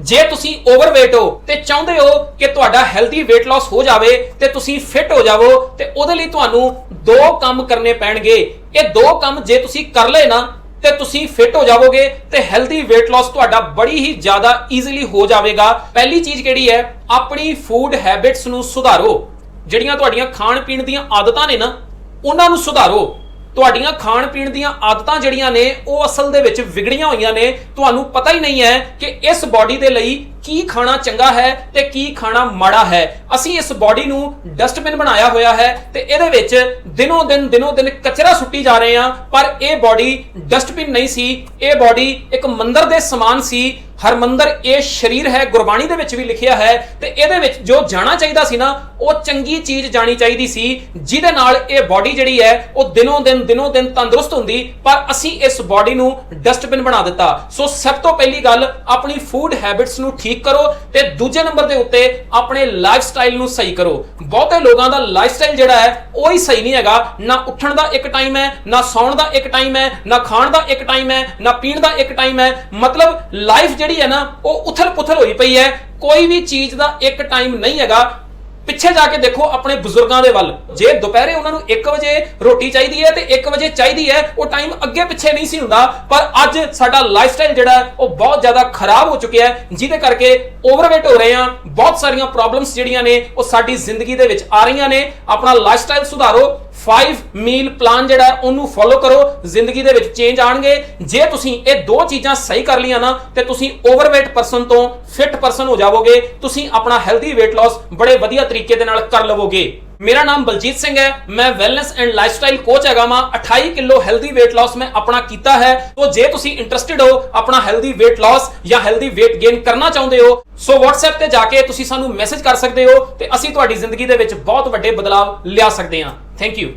ਜੇ ਤੁਸੀਂ ਓਵਰਵੇਟ ਹੋ ਤੇ ਚਾਹੁੰਦੇ ਹੋ ਕਿ ਤੁਹਾਡਾ ਹੈਲਦੀ weight loss ਹੋ ਜਾਵੇ ਤੇ ਤੁਸੀਂ ਫਿਟ ਹੋ ਜਾਵੋ, ਤੇ ਉਹਦੇ ਲਈ ਤੁਹਾਨੂੰ ਦੋ ਕੰਮ ਕਰਨੇ ਪੈਣਗੇ। ਇਹ ਦੋ ਕੰਮ ਜੇ ਤੁਸੀਂ ਕਰ ਲਏ ਨਾ, ਤੇ ਤੁਸੀਂ ਫਿਟ ਹੋ ਜਾਵੋਗੇ ਤੇ ਹੈਲਦੀ weight loss ਤੁਹਾਡਾ ਬੜੀ ਹੀ ਜ਼ਿਆਦਾ ਈਜ਼ੀਲੀ ਹੋ ਜਾਵੇਗਾ। ਪਹਿਲੀ ਚੀਜ਼ ਕਿਹੜੀ ਹੈ? ਆਪਣੀ ਫੂਡ ਹੈਬਿਟਸ ਨੂੰ ਸੁਧਾਰੋ। ਜਿਹੜੀਆਂ ਤੁਹਾਡੀਆਂ ਖਾਣ ਪੀਣ ਦੀਆਂ ਆਦਤਾਂ ਨੇ ਨਾ, ਉਹਨਾਂ ਨੂੰ ਸੁਧਾਰੋ। ਤੁਹਾਡੀਆਂ ਖਾਣ ਪੀਣ ਦੀਆਂ ਆਦਤਾਂ ਜਿਹੜੀਆਂ ਨੇ, ਉਹ ਅਸਲ ਦੇ ਵਿੱਚ ਵਿਗੜੀਆਂ ਹੋਈਆਂ ਨੇ। ਤੁਹਾਨੂੰ ਪਤਾ ਹੀ ਨਹੀਂ ਹੈ ਕਿ ਇਸ ਬਾਡੀ ਦੇ ਲਈ ਕੀ ਖਾਣਾ ਚੰਗਾ ਹੈ ਤੇ ਕੀ ਖਾਣਾ ਮਾੜਾ ਹੈ? ਅਸੀਂ ਇਸ ਬਾਡੀ ਨੂੰ ਡਸਟਬਿਨ ਬਣਾਇਆ ਹੋਇਆ ਹੈ ਤੇ ਇਹਦੇ ਵਿੱਚ ਦਿਨੋਂ ਦਿਨ ਦਿਨੋਂ ਦਿਨ ਕਚਰਾ ਸੁੱਟੀ ਜਾ ਰਹੇ ਹਾਂ, ਪਰ ਇਹ ਬਾਡੀ ਡਸਟਬਿਨ ਨਹੀਂ ਸੀ। ਇਹ ਬਾਡੀ ਇੱਕ ਮੰਦਰ ਦੇ ਸਮਾਨ ਸੀ। ਹਰਮੰਦਰ ਇਹ ਸ਼ਰੀਰ ਹੈ, ਗੁਰਬਾਣੀ ਦੇ ਵਿੱਚ ਵੀ ਲਿਖਿਆ ਹੈ ਤੇ ਇਹਦੇ ਵਿੱਚ ਜੋ ਜਾਣਾ ਚਾਹੀਦਾ ਸੀ ਨਾ, ਉਹ ਚੰਗੀ ਚੀਜ਼ ਜਾਣੀ ਚਾਹੀਦੀ ਸੀ, ਜਿਹਦੇ ਨਾਲ ਇਹ ਬਾਡੀ ਜਿਹੜੀ ਹੈ, ਉਹ ਦਿਨੋਂ ਦਿਨ ਦਿਨੋਂ ਦਿਨ ਤੰਦਰੁਸਤ ਹੁੰਦੀ, ਪਰ ਅਸੀਂ ਇਸ ਬਾਡੀ ਨੂੰ ਡਸਟਬਿਨ ਬਣਾ ਦਿੱਤਾ। ਸੋ ਸਭ ਤੋਂ ਪਹਿਲੀ ਗੱਲ, ਆਪਣੀ ਫੂਡ ਹੈਬਿਟਸ ਨੂੰ ਠੀਕ ਕਰੋ ਤੇ ਦੂਜੇ ਨੰਬਰ ਦੇ ਉੱਤੇ ਆਪਣੇ ਲਾਈਫ ਸਟਾਈਲ ਨੂੰ ਸਹੀ ਕਰੋ। ਬਹੁਤੇ ਲੋਕਾਂ ਦਾ ਲਾਈਫ ਸਟਾਈਲ ਜਿਹੜਾ ਹੈ, ਉਹ ਹੀ ਸਹੀ ਨਹੀਂ ਹੈਗਾ। ਨਾ ਉੱਠਣ ਦਾ ਇੱਕ ਟਾਈਮ ਹੈ, ਨਾ ਸੌਣ ਦਾ ਇੱਕ ਟਾਈਮ ਹੈ, ਨਾ ਖਾਣ ਦਾ ਇੱਕ ਟਾਈਮ ਹੈ, ਨਾ ਪੀਣ ਦਾ ਇੱਕ ਟਾਈਮ ਹੈ। ਮਤਲਬ ਲਾਈਫ ਜਿਹੜੀ ਹੈ ਨਾ, ਉਹ ਉਥਲ ਪੁਥਲ ਹੋਈ ਪਈ ਹੈ। ਕੋਈ ਵੀ ਚੀਜ਼ ਦਾ ਇੱਕ ਟਾਈਮ ਨਹੀਂ ਹੈਗਾ। ਪਿੱਛੇ ਜਾ ਕੇ ਦੇਖੋ ਆਪਣੇ ਬਜ਼ੁਰਗਾਂ ਦੇ ਵੱਲ। ਜੇ ਦੁਪਹਿਰੇ ਉਹਨਾਂ ਨੂੰ 1 ਵਜੇ ਰੋਟੀ ਚਾਹੀਦੀ ਹੈ ਤੇ 1 ਵਜੇ ਚਾਹੀਦੀ ਹੈ, ਉਹ ਟਾਈਮ ਅੱਗੇ ਪਿੱਛੇ ਨਹੀਂ ਸੀ ਹੁੰਦਾ। ਪਰ ਅੱਜ ਸਾਡਾ ਲਾਈਫ ਸਟਾਈਲ ਜਿਹੜਾ ਉਹ ਬਹੁਤ ਜ਼ਿਆਦਾ ਖਰਾਬ ਹੋ ਚੁੱਕਿਆ ਹੈ। ਜਿਹਦੇ ਕਰਕੇ ਓਵਰਵੇਟ ਹੋ ਰਹੇ ਆ ਬਹੁਤ ਸਾਰੀਆਂ ਪ੍ਰੋਬਲਮਸ ਜਿਹੜੀਆਂ ਨੇ, ਉਹ ਸਾਡੀ ਜ਼ਿੰਦਗੀ ਦੇ ਵਿੱਚ ਆ ਰਹੀਆਂ ਨੇ। ਆਪਣਾ ਲਾਈਫ ਸਟਾਈਲ ਸੁਧਾਰੋ 5 ਮੀਲ ਪਲਾਨ ਜਿਹੜਾ ਹੈ, ਉਹਨੂੰ ਫੋਲੋ ਕਰੋ। ਜ਼ਿੰਦਗੀ ਦੇ ਵਿੱਚ ਚੇਂਜ ਆਣਗੇ। ਜੇ ਤੁਸੀਂ ਇਹ ਦੋ ਚੀਜ਼ਾਂ ਸਹੀ ਕਰ ਲਈਆਂ ਨਾ ਤੇ ਤੁਸੀਂ ਓਵਰਵੇਟ ਪਰਸਨ ਤੋਂ ਫਿਟ ਪਰਸਨ ਹੋ ਜਾਵੋਗੇ। ਤੁਸੀਂ ਆਪਣਾ ਹੈਲਦੀ weight loss ਬੜੇ ਵਧੀਆ ਤਰੀਕੇ ਦੇ ਨਾਲ ਕਰ ਲਵੋਗੇ। ਮੇਰਾ ਨਾਮ ਬਲਜੀਤ ਸਿੰਘ ਹੈ। ਮੈਂ ਵੈਲਨੈਸ ਐਂਡ ਲਾਈਫਸਟਾਈਲ ਕੋਚ ਹੈਗਾ ਮੈਂ 28 ਕਿਲੋ ਹੈਲਦੀ weight loss ਮੈਂ ਆਪਣਾ ਕੀਤਾ ਹੈ। ਸੋ ਜੇ ਤੁਸੀਂ ਇੰਟਰਸਟਿਡ ਹੋ ਆਪਣਾ ਹੈਲਦੀ weight loss ਜਾਂ ਹੈਲਦੀ weight gain ਕਰਨਾ ਚਾਹੁੰਦੇ ਹੋ ਸੋ WhatsApp ਤੇ ਜਾ ਕੇ ਤੁਸੀਂ ਸਾਨੂੰ ਮੈਸੇਜ ਕਰ ਸਕਦੇ ਹੋ ਤੇ ਅਸੀਂ ਤੁਹਾਡੀ ਜ਼ਿੰਦਗੀ ਦੇ ਵਿੱਚ ਬਹੁਤ ਵੱਡੇ ਬਦਲਾਅ ਲਿਆ ਸਕਦੇ ਹਾਂ। Thank you.